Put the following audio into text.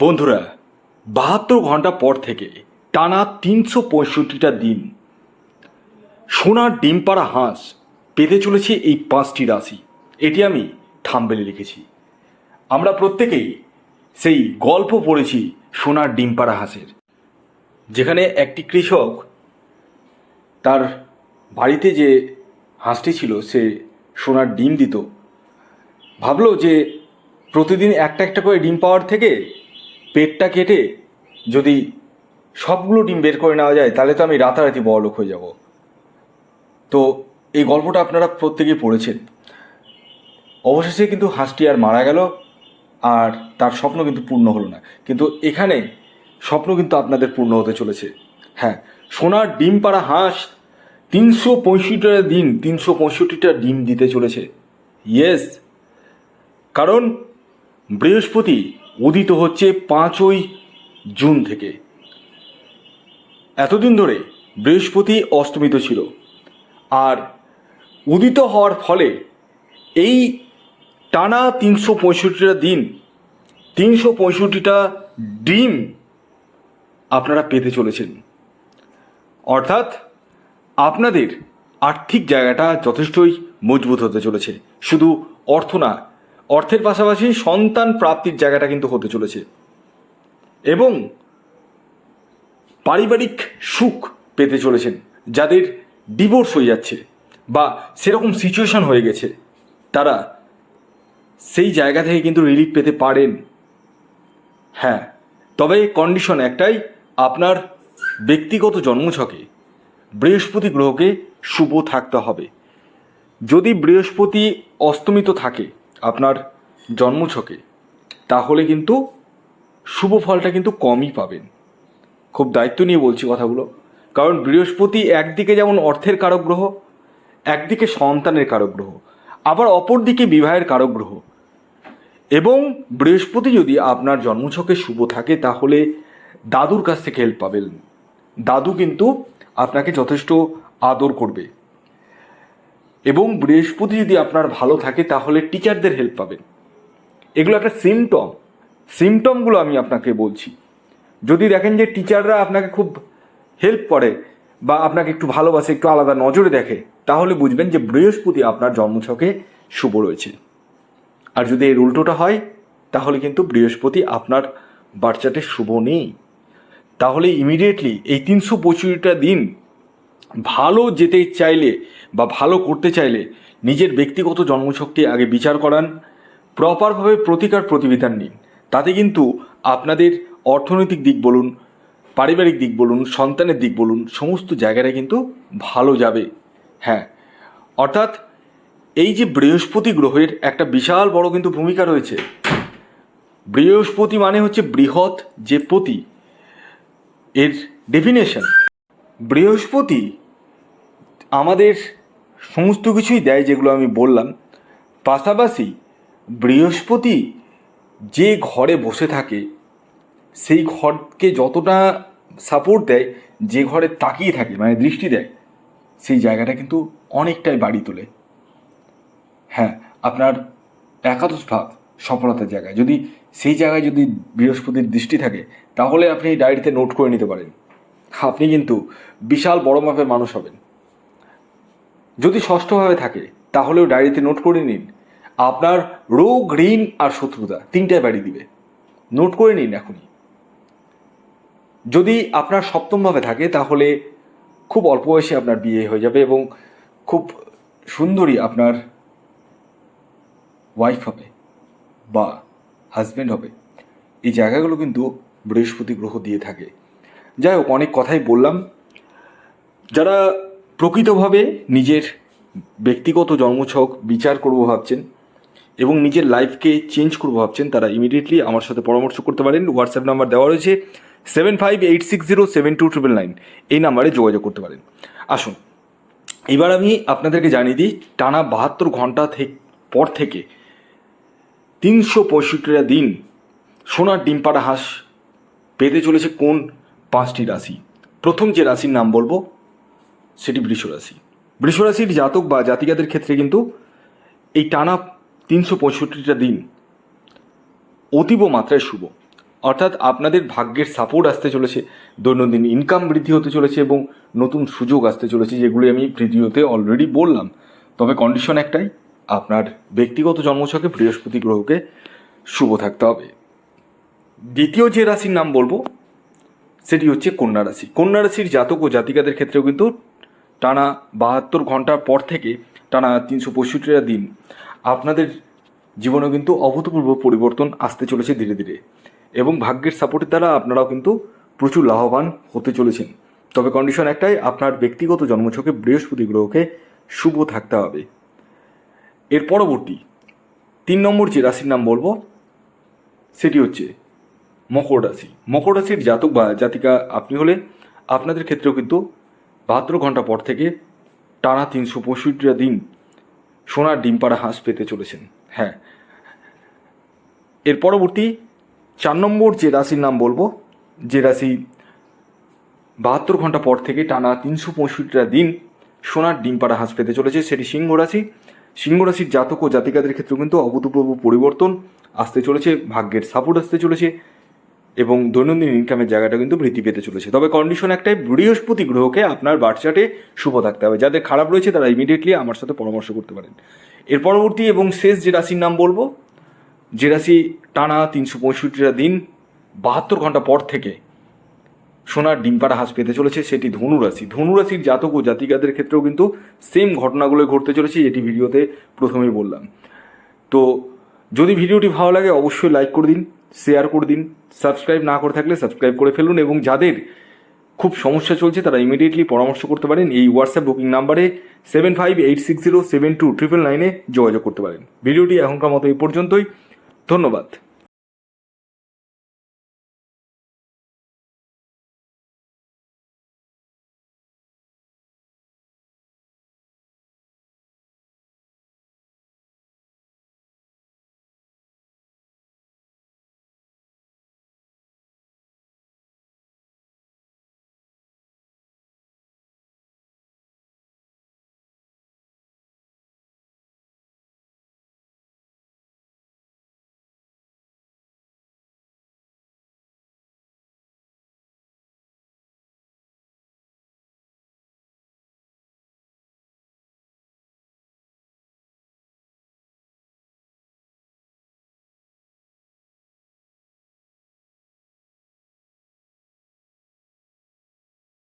বন্ধুরা, বাহাত্তর ঘণ্টা পর থেকে টানা তিনশো পঁয়ষট্টিটা দিন সোনার ডিম পাড়া হাঁস পেতে চলেছে এই পাঁচটি রাশি। এটি আমি থাম্বেলে লিখেছি। আমরা প্রত্যেকেই সেই গল্প পড়েছি সোনার ডিম পাড়া হাঁসের। যেখানে একটি কৃষক তার বাড়িতে যে হাঁসটি ছিল, সে সোনার ডিম দিত। ভাবলো যে প্রতিদিন একটা একটা করে ডিম পাওয়ার থেকে পেটটা কেটে যদি সবগুলো ডিম বের করে নেওয়া যায়, তাহলে তো আমি রাতারাতি বড়লোক হয়ে যাব। তো এই গল্পটা আপনারা প্রত্যেকেই পড়েছেন। অবশেষে কিন্তু হাঁসটি আর মারা গেল, আর তার স্বপ্ন কিন্তু পূর্ণ হলো না। কিন্তু এখানে স্বপ্ন কিন্তু আপনাদের পূর্ণ হতে চলেছে। হ্যাঁ সোনার ডিম পাড়া হাঁস তিনশো পঁয়ষট্টিটা দিন, তিনশো পঁয়ষট্টিটা ডিম দিতে চলেছে। ইয়েস, কারণ বৃহস্পতি উদিত হচ্ছে পাঁচই জুন থেকে। এতদিন ধরে বৃহস্পতি অস্তমিত ছিল আর উদিত হওয়ার ফলে এই টানা তিনশো পঁয়ষট্টিটা দিন, তিনশো পঁয়ষট্টিটা ডিম আপনারা পেতে চলেছেন। অর্থাৎ আপনাদের আর্থিক জায়গাটা যথেষ্টই মজবুত হতে চলেছে। শুধু অর্থ না অর্থের পাশাপাশি সন্তান প্রাপ্তির জায়গাটা কিন্তু হতে চলেছে। এবং পারিবারিক সুখ পেতে চলেছেন, যাদের ডিভোর্স হয়ে যাচ্ছে বা সেরকম সিচুয়েশন হয়ে গেছে, তারা সেই জায়গা থেকে কিন্তু রিলিফ পেতে পারেন। হ্যাঁ তবে কন্ডিশন একটাই, আপনার ব্যক্তিগত জন্মছকে বৃহস্পতি গ্রহকে শুভ থাকতে হবে। যদি বৃহস্পতি অস্তমিত থাকে আপনার জন্মছকে, তাহলে কিন্তু শুভ ফলটা কিন্তু কমই পাবেন। খুব দায়িত্ব নিয়ে বলছি কথাগুলো। কারণ বৃহস্পতি একদিকে যেমন অর্থের কারক গ্রহ, একদিকে সন্তানের কারক গ্রহ, আবার অপরদিকে বিবাহের কারক গ্রহ। এবং বৃহস্পতি যদি আপনার জন্মছকে শুভ থাকে, তাহলে দাদুর কাছ থেকে হেল্প পাবেন। দাদু কিন্তু আপনাকে যথেষ্ট আদর করবে। এবং বৃহস্পতি যদি আপনার ভালো থাকে, তাহলে টিচারদের হেল্প পাবেন। এগুলো একটা সিমটম সিমটমগুলো আমি আপনাকে বলছি। যদি দেখেন যে টিচাররা আপনাকে খুব হেল্প করে বা আপনাকে একটু ভালোবাসে, একটু আলাদা নজরে দেখে, তাহলে বুঝবেন যে বৃহস্পতি আপনার জন্মছকে শুভ রয়েছে। আর যদি এর উল্টোটা হয়, তাহলে কিন্তু বৃহস্পতি আপনার বাচ্চাতে শুভ নেই। তাহলে ইমিডিয়েটলি এই তিনশো পঁয়ষট্টিটা দিন ভালো যেতে চাইলে বা ভালো করতে চাইলে নিজের ব্যক্তিগত জন্মশক্তি আগে বিচার করান প্রপারভাবে প্রতিকার প্রতিবিধান নিন। তাতে কিন্তু আপনাদের অর্থনৈতিক দিক বলুন, পারিবারিক দিক বলুন, সন্তানের দিক বলুন, সমস্ত জায়গাটা কিন্তু ভালো যাবে। হ্যাঁ অর্থাৎ এই যে বৃহস্পতি গ্রহের একটা বিশাল বড় কিন্তু ভূমিকা রয়েছে। বৃহস্পতি মানে হচ্ছে বৃহৎ যে পতি, এর ডেফিনেশন বৃহস্পতি আমাদের সমস্ত কিছুই দেয় যেগুলো আমি বললাম। পাশাপাশি বৃহস্পতি যে ঘরে বসে থাকে, সেই ঘরকে যতটা সাপোর্ট দেয়, যে ঘরে তাকিয়ে থাকে মানে দৃষ্টি দেয়, সেই জায়গাটা কিন্তু অনেকটাই বাড়ি তোলে। হ্যাঁ আপনার একাদশ ভাব সফলতার জায়গায়। যদি সেই জায়গায় যদি বৃহস্পতির দৃষ্টি থাকে, তাহলে আপনি ডায়েরিতে নোট করে নিতে পারেন। আপনি কিন্তু বিশাল বড় মাপের মানুষ হবেন। যদি ষষ্ঠভাবে থাকে তাহলেও ডায়েরিতে নোট করে নিন। আপনার রোগ, ঋণ আর শত্রুতা তিনটায় বাড়ি দিবে। নোট করে নিন এখনই। যদি আপনার সপ্তমভাবে থাকে, তাহলে খুব অল্প বয়সে আপনার বিয়ে হয়ে যাবে এবং খুব সুন্দরী আপনার ওয়াইফ হবে বা হাজব্যান্ড হবে। এই জায়গাগুলো কিন্তু বৃহস্পতি গ্রহ দিয়ে থাকে। যাই হোক, অনেক কথাই বললাম। যারা প্রকৃতভাবে নিজের ব্যক্তিগত জন্মছক বিচার করব ভাবছেন এবং নিজের লাইফকে চেঞ্জ করব ভাবছেন, তারা ইমিডিয়েটলি আমার সাথে পরামর্শ করতে পারেন। হোয়াটসঅ্যাপ নাম্বার দেওয়া রয়েছে seven five eight six zero seven two triple nine এই নাম্বারে যোগাযোগ করতে পারেন। আসুন, এবার আমি আপনাদেরকে জানিয়ে দিই, টানা বাহাত্তর ঘণ্টা পর থেকে তিনশো পঁয়ষট্টিটা দিন সোনার ডিমপাড়া হাঁস পেতে চলেছে কোন পাঁচটি রাশি? প্রথম যে রাশির নাম বলব সেটি বৃষ রাশি বৃষ রাশির জাতক বা জাতিকাদের ক্ষেত্রে কিন্তু এই টানা তিনশো পঁয়ষট্টিটা দিন অতীব মাত্রায় শুভ। অর্থাৎ আপনাদের ভাগ্যের সাপোর্ট আসতে চলেছে, দৈনন্দিন ইনকাম বৃদ্ধি হতে চলেছে এবং নতুন সুযোগ আসতে চলেছে, যেগুলি আমি ভিডিওতে অলরেডি বললাম। তবে কন্ডিশন একটাই, আপনার ব্যক্তিগত জন্মছকে বৃহস্পতি গ্রহকে শুভ থাকতে হবে। দ্বিতীয় যে রাশির নাম বলব, সেটি হচ্ছে কন্যা রাশি। কন্যা রাশির জাতক ও জাতিকাদের ক্ষেত্রেও কিন্তু টানা বাহাত্তর ঘণ্টার পর থেকে টানা তিনশো পঁয়ষট্টিটা দিন। আপনাদের জীবনে কিন্তু অভূতপূর্ব পরিবর্তন আসতে চলেছে ধীরে ধীরে। এবং ভাগ্যের সাপোর্টের দ্বারা আপনারাও কিন্তু প্রচুর লাভবান হতে চলেছেন। তবে কন্ডিশন একটাই, আপনার ব্যক্তিগত জন্মছকে বৃহস্পতি গ্রহকে শুভ থাকতে হবে। এর পরবর্তী তিন নম্বর যে রাশির নাম বলব, সেটি হচ্ছে মকর রাশি। মকর রাশির জাতক বা জাতিকা আপনি হলে আপনাদের ক্ষেত্রেও কিন্তু বাহাত্তর ঘণ্টা পর থেকে টানা তিনশো পঁয়ষট্টিটা দিন সোনার ডিম পাড়া হাঁস পেতে চলেছেন। হ্যাঁ। এর পরবর্তী চার নম্বর যে রাশির নাম বলব, যে রাশি বাহাত্তর ঘণ্টা পর থেকে টানা তিনশো পঁয়ষট্টিটা দিন সোনার ডিম পাড়া হাঁস পেতে চলেছে, সেটি সিংহ রাশি। সিংহ রাশির জাতক ও জাতিকাদের ক্ষেত্রেও কিন্তু অভূতপূর্ব পরিবর্তন আসতে চলেছে, ভাগ্যের সাপোর্ট আসতে চলেছে। এবং দৈনন্দিন ইনকামের জায়গাটা কিন্তু বৃদ্ধি পেতে চলেছে। তবে কন্ডিশন একটাই, বৃহস্পতি গ্রহকে আপনার বার্চাটে শুভ থাকতে হবে। যাদের খারাপ রয়েছে, তারা ইমিডিয়েটলি আমার সাথে পরামর্শ করতে পারেন। এর পরবর্তী এবং শেষ যে রাশির নাম বলব, যে রাশি টানা তিনশো পঁয়ষট্টিটা দিন, বাহাত্তর ঘণ্টা পর থেকে সোনার ডিম পাড়া হাঁস পেতে চলেছে, সেটি ধনু রাশি। ধনু জাতক ও জাতিকাদের ক্ষেত্রেও কিন্তু সেম ঘটনাগুলো ঘটতে চলেছে এটি ভিডিওতে প্রথমেই বললাম। তো যদি ভিডিওটি ভালো লাগে, অবশ্যই লাইক করে দিন। শেয়ার করে দিন। সাবস্ক্রাইব না করে থাকলে সাবস্ক্রাইব করে ফেলুন এবং যাদের খুব সমস্যা চলছে তারা ইমিডিয়েটলি পরামর্শ করতে পারেন। এই হোয়াটসঅ্যাপ বুকিং নাম্বারে seven five eight six zero seven two triple নাইনে যোগাযোগ করতে পারেন। ভিডিওটি এখনকার মতো এই পর্যন্তই। ধন্যবাদ।